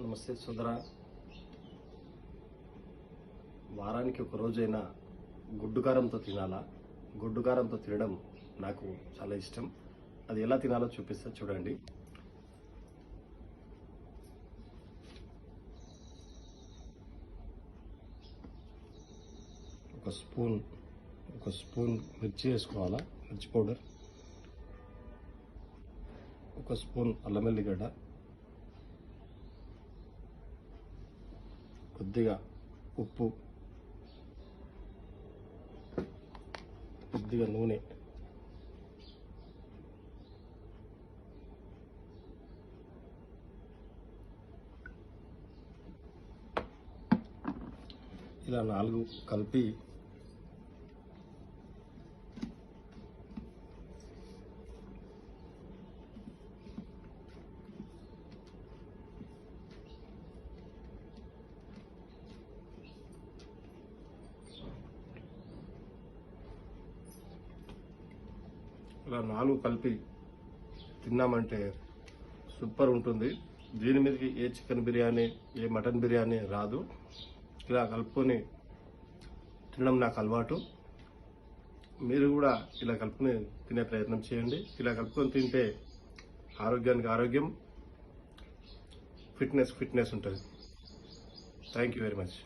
నమస్తే సుందర. వారానికి ఒక రోజైనా గుడ్డు కారంతో తినాలా? గుడ్డు కారంతో తినడం నాకు చాలా ఇష్టం. అది ఎలా తినాలో చూపిస్తా చూడండి. ఒక స్పూన్ ఒక స్పూన్ మిర్చి వేసుకోవాలా? మిర్చి పౌడర్. ఒక స్పూన్ అల్లం వెల్లిగడ్డ. కొద్దిగా ఉప్పు కొద్దిగా నూనె. ఇలా నాలుగు కలిపి ఇలా నాలుగు కలిపి తిన్నామంటే సూపర్ ఉంటుంది. దీని మీదకి ఏ చికెన్ బిర్యానీ ఏ మటన్ బిర్యానీ రాదు. ఇలా కలుపుకొని తినడం నాకు అలవాటు. మీరు కూడా ఇలా కలుపుకొని తినే ప్రయత్నం చేయండి. ఇలా కలుపుకొని తింటే ఆరోగ్యానికి ఆరోగ్యం ఫిట్నెస్ ఫిట్నెస్ ఉంటుంది. Thank you very much